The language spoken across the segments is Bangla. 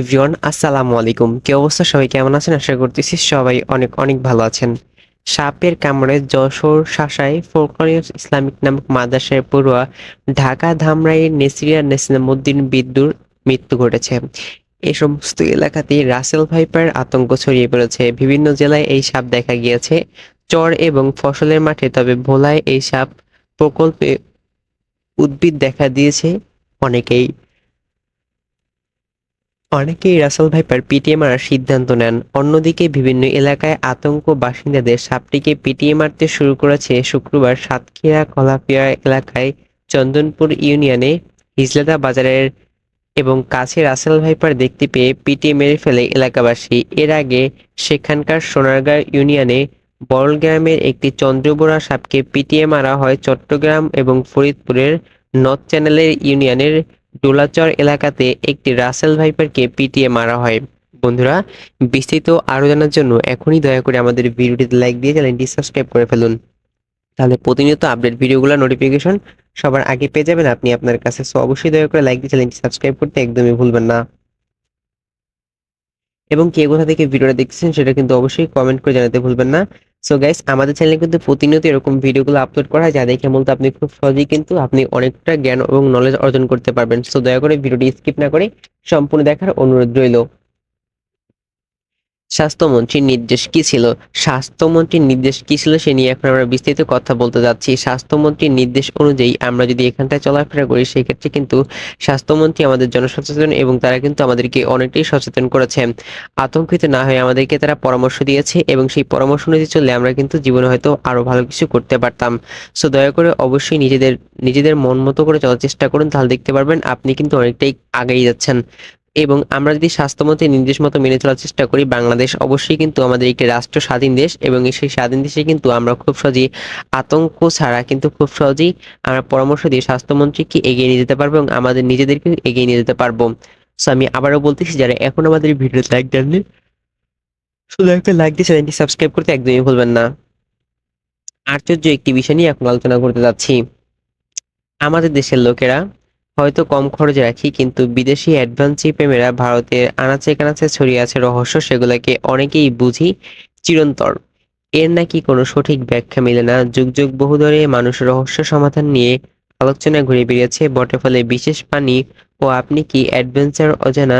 এভরিওয়ান, আসসালামু আলাইকুম। কি অবস্থা সবাই? কেমন আছেন? আশা করতেছি সবাই অনেক অনেক ভালো আছেন। সাপের কামড়ে যশোর শাসায় ফোরকনিয়াস ইসলামিক নামক মাদ্রাসায় পড়ুয়া ঢাকা ধামরাইয়ের নেসিরিয়া নেসিনামুদ্দিন বিদ্যুর মৃত্যু ঘটেছে। এই সমস্ত এলাকাতেই রাসেল ভাইপার আতঙ্ক ছড়িয়ে পড়েছে। বিভিন্ন জেলায় এই সাপ দেখা গিয়েছে। চর এবং ফসলের মাঠে, তবে ভোলায় এই সাপ প্রকল্পে উদ্ভিদ দেখা দিয়েছে অনেকেই। অনেকেই রাসেল ভাইপার পিটিয়ে মারার সিদ্ধান্ত নেন। অন্যদিকে বিভিন্ন এলাকায় আতঙ্ক বাসিন্দাদের সাপটিকে পিটিয়ে মারতে শুরু করেছে শুক্রবার সাতক্ষীরা কলাপিয়া এলাকায় চন্দনপুর ইউনিয়নে হিজলাদা বাজারের এবং কাছে রাসেল ভাইপার দেখতে পেয়ে পিটিয়ে মেরে ফেলে এলাকাবাসী। এর আগে সেখানকার সোনারগাঁ ইউনিয়নে বড়ল গ্রামের একটি চন্দ্রবোরা সাপকে পিটিয়ে মারা হয় চট্টগ্রাম এবং ফরিদপুরের নর্থ চ্যানেলের ইউনিয়নের ডোলাচর এলাকাতে একটি রাসেল ভাইপারকে পিটিয়ে মারা হয়। বন্ধুরা বিস্তৃত আরও জানার জন্য এখনই দয়া করে আমাদের ভিডিওটিতে লাইক দিয়ে চ্যানেলটি সাবস্ক্রাইব করে ফেলুন। তাহলে প্রতিনিয়ত আপডেট ভিডিওগুলো, নোটিফিকেশন সবার আগে পেয়ে যাবেন। আপনি আপনার কাছে সো অবশ্যই দয়া করে লাইক দিয়ে চ্যানেলটি সাবস্ক্রাইব করতে একদমই ভুলবেন না। এবং কে কোথা থেকে ভিডিওটা দেখছেন সেটা কিন্তু অবশ্যই কমেন্ট করে জানাতে ভুলবেন না। সো গাইস আমাদের চ্যানেলে কিন্তু প্রতিনিয়ত এরকম ভিডিওগুলো আপলোড করা হয়, যা দেখে মূলত আপনি খুব সহজেই কিন্তু আপনি অনেকটা জ্ঞান এবং নলেজ অর্জন করতে পারবেন। সো দয়া করে ভিডিওটি স্কিপ না করে সম্পূর্ণ দেখার অনুরোধ রইল। স্বাস্থ্যমন্ত্রীর নির্দেশ কি ছিল? স্বাস্থ্যমন্ত্রীর নির্দেশ কি ছিল সে নিয়ে এখন আমরা বিস্তারিত কথা বলতে যাচ্ছি। স্বাস্থ্যমন্ত্রীর নির্দেশ অনুযায়ী আমরা যদি এখানটায় চলাফেরা করি, সেক্ষেত্রে কিন্তু স্বাস্থ্যমন্ত্রী আমাদের জনসচেতন এবং তারা কিন্তু আমাদেরকে অনেকটাই সচেতন করেছে। আতঙ্কিত না হয়ে আমাদেরকে তারা পরামর্শ দিয়েছে এবং সেই পরামর্শ অনুযায়ী চললে আমরা কিন্তু জীবনে হয়তো আরও ভালো কিছু করতে পারতাম। সো দয়া করে অবশ্যই নিজেদের নিজেদের মন মতো করে চলার চেষ্টা করুন। তাহলে দেখতে পারবেন আপনি কিন্তু অনেকটাই আগেই যাচ্ছেন। এবং আমরা যদি স্বাস্থ্যমন্ত্রীর নির্দেশ মতো মেনে চলার চেষ্টা করি, বাংলাদেশ অবশ্যই কিন্তু আমাদের একটি রাষ্ট্র স্বাধীন দেশ এবং সেই স্বাধীন দেশে কিন্তু আমরা খুব সহজেই আতঙ্ক ছাড়া কিন্তু খুব সহজেই আমরা পরামর্শ দিয়ে স্বাস্থ্যমন্ত্রীকে এগিয়ে নিয়ে যেতে পারব এবং আমাদের নিজেদেরকে এগিয়ে নিয়ে যেতে পারব। সো আমি আবারও বলতেছি, যারা এখন আমাদের ভিডিও লাইক দেননি, শুধু একটা লাইক দিয়ে চ্যানেলটি সাবস্ক্রাইব করতে একদমই ভুলবেন না। আশ্চর্য একটি বিষয় নিয়ে এখন আলোচনা করতে যাচ্ছি। আমাদের দেশের লোকেরা হয়তো কম খরচে রাখি, কিন্তু বিদেশি অ্যাডভান্সি প্রেমেরা ভারতের আনাচে কানাচে ছড়িয়ে আছে রহস্য, সেগুলোকে অনেকেই বুঝি চিরন্তর এর নাকি কোনো সঠিক ব্যাখ্যা মেলে না? যুগ যুগ বহু ধরে মানুষ রহস্য সমাধান নিয়ে আলোচনা ঘুরে বেরিয়েছে বটে ফলে বিশেষ পানি ও আপনি কি অ্যাডভেঞ্চার অজানা,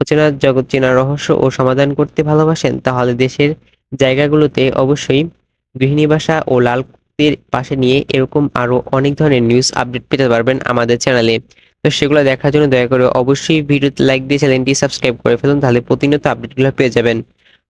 অচেনা জগৎ চেনা রহস্য ও সমাধান করতে ভালোবাসেন? তাহলে দেশের জায়গাগুলোতে অবশ্যই গৃহিণী ভাষা ও লালকুতির পাশে নিয়ে এরকম আরও অনেক ধরনের নিউজ আপডেট পেতে পারবেন আমাদের চ্যানেলে তো সেগুলো দেখার জন্য দয়া করে অবশ্যই ভিডিওতে লাইক দিয়ে চ্যানেলটি সাবস্ক্রাইব করে ফেলুন, তাহলে প্রতিনিয়ত আপডেটগুলো পেয়ে যাবেন।